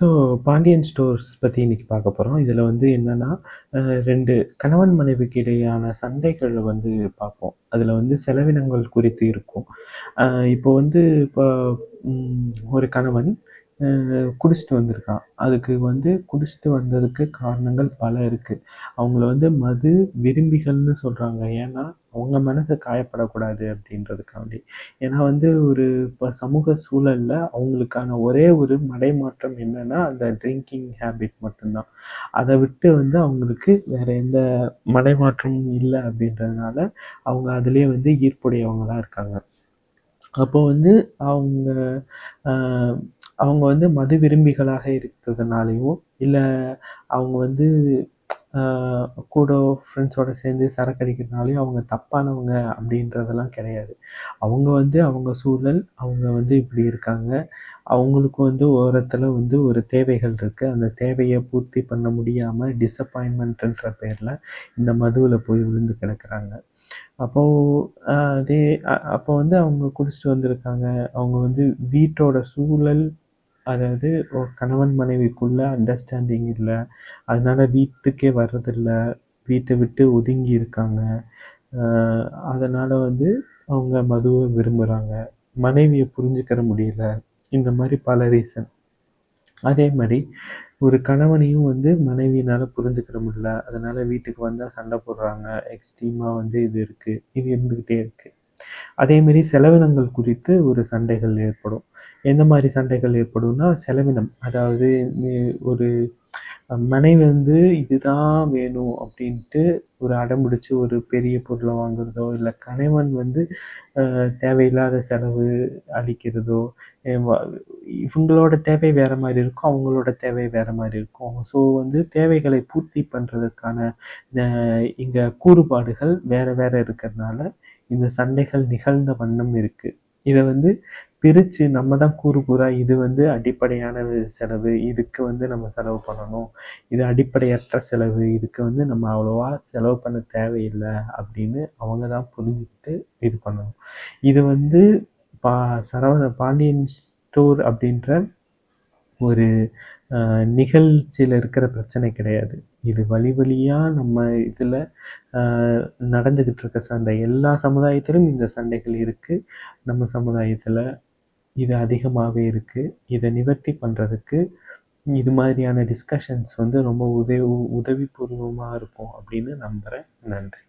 So Pandian stores பற்றி இன்னைக்கு பார்க்க போகிறோம் இதில் வந்து என்னென்னா ரெண்டு கணவன் மனைவிக்கு இடையான சண்டைகள் வந்து பார்ப்போம். அதில் வந்து செலவினங்கள் குறித்து இருக்கும். இப்போ வந்து இப்போ ஒரு கணவன் குடிச்சிட்டு வந்திருக்கான். அதுக்கு வந்து குடிச்சிட்டு வந்ததுக்கு காரணங்கள் பல இருக்குது அவங்கள வந்து மது விரும்பிகள்னு சொல்கிறாங்க ஏன்னா அவங்க மனசு காயப்படக்கூடாது அப்படின்றதுக்காண்டி. ஏன்னா வந்து ஒரு இப்போ சமூக சூழலில் அவங்களுக்கான ஒரே ஒரு மடைமாற்றம் என்னென்னா அந்த ட்ரிங்கிங் ஹேபிட் மட்டும்தான். அதை விட்டு வந்து அவங்களுக்கு வேற எந்த மடைமாற்றமும் இல்லை அப்படின்றதுனால அவங்க அதுலேயே வந்து ஈர்ப்புடையவங்களாக இருக்காங்க. அப்போ வந்து அவங்க அவங்க வந்து மது விரும்பிகளாக இருக்கிறதுனாலையும் இல்லை அவங்க வந்து கூட ஃப்ரெண்ட்ஸோடு சேர்ந்து சரக்கு அடிக்கிறதுனாலையும் அவங்க தப்பானவங்க அப்படின்றதெல்லாம் கிடையாது. அவங்க வந்து அவங்க சூழல் அவங்க வந்து இப்படி இருக்காங்க. அவங்களுக்கு வந்து ஓரத்தில் வந்து ஒரு தேவைகள் இருக்குது அந்த தேவையை பூர்த்தி பண்ண முடியாமல் டிசப்பாயின்மெண்ட்டுன்ற பேரில் இந்த மதுவில் போய் விழுந்து கிடக்குறாங்க. அப்போது அதே அப்போ வந்து அவங்க குடிச்சிட்டு வந்திருக்காங்க. அவங்க வந்து வீட்டோட சூழல் அதாவது ஒரு கணவன் மனைவிக்குள்ள அண்டர்ஸ்டாண்டிங் இல்லை. அதனால வீட்டுக்கே வர்றதில்ல. வீட்டை விட்டு ஒதுங்கி இருக்காங்க. அதனால் வந்து அவங்க மதுவை விரும்புகிறாங்க மனைவியை புரிஞ்சுக்கிற முடியல. இந்த மாதிரி பல ரீசன் அதே மாதிரி ஒரு கணவனையும் வந்து மனைவியினால் புரிஞ்சுக்கிற முடியல. அதனால் வீட்டுக்கு வந்தால் சண்டை போடுறாங்க. எக்ஸ்ட்ரீமாக வந்து இது இருக்குது இது இருந்துக்கிட்டே இருக்குது அதே மாதிரி செலவினங்கள் குறித்து ஒரு சண்டைகள் ஏற்படும். எந்த மாதிரி சண்டைகள் ஏற்படும்னா செலவினம். அதாவது ஒரு மனைவி வந்து இதுதான் வேணும் அப்படின்ட்டு ஒரு அடம்பிடிச்சு ஒரு பெரிய பொருளை வாங்குறதோ இல்லை கணவன் வந்து தேவையில்லாத செலவு அளிக்கிறதோ இவங்களோட தேவை வேற மாதிரி இருக்கும் அவங்களோட தேவை வேற மாதிரி இருக்கும். ஸோ வந்து தேவைகளை பூர்த்தி பண்ணுறதுக்கான இங்கே கூறுபாடுகள் வேற வேற இருக்கிறதுனால இந்த சண்டைகள் நிகழ்ந்த வண்ணம் இருக்கு. இதை வந்து பிரித்து நம்ம தான் கூறு கூறா இது வந்து அடிப்படையான செலவு இதுக்கு வந்து நம்ம செலவு பண்ணணும். இது அடிப்படையற்ற செலவு இதுக்கு வந்து நம்ம அவ்வளோவா செலவு பண்ண தேவையில்லை அப்படின்னு அவங்க தான் புரிஞ்சுக்கிட்டு இது பண்ணணும். இது வந்து பா சரவண பாண்டியன் ஸ்டோர் அப்படின்ற ஒரு நிகழ்ச்சியில் இருக்கிற பிரச்சனை கிடையாது. இது வழி வழியாக நம்ம இதில் நடந்துக்கிட்டு இருக்க சண்டை. எல்லா சமுதாயத்திலும் இந்த சண்டைகள் இருக்குது நம்ம சமுதாயத்தில் இது அதிகமாகவே இருக்குது இதை நிவர்த்தி பண்ணுறதுக்கு இது மாதிரியான டிஸ்கஷன்ஸ் வந்து ரொம்ப உதவி உதவிபூர்வமாக இருக்கும் அப்படின்னு நம்புகிறேன் நன்றி.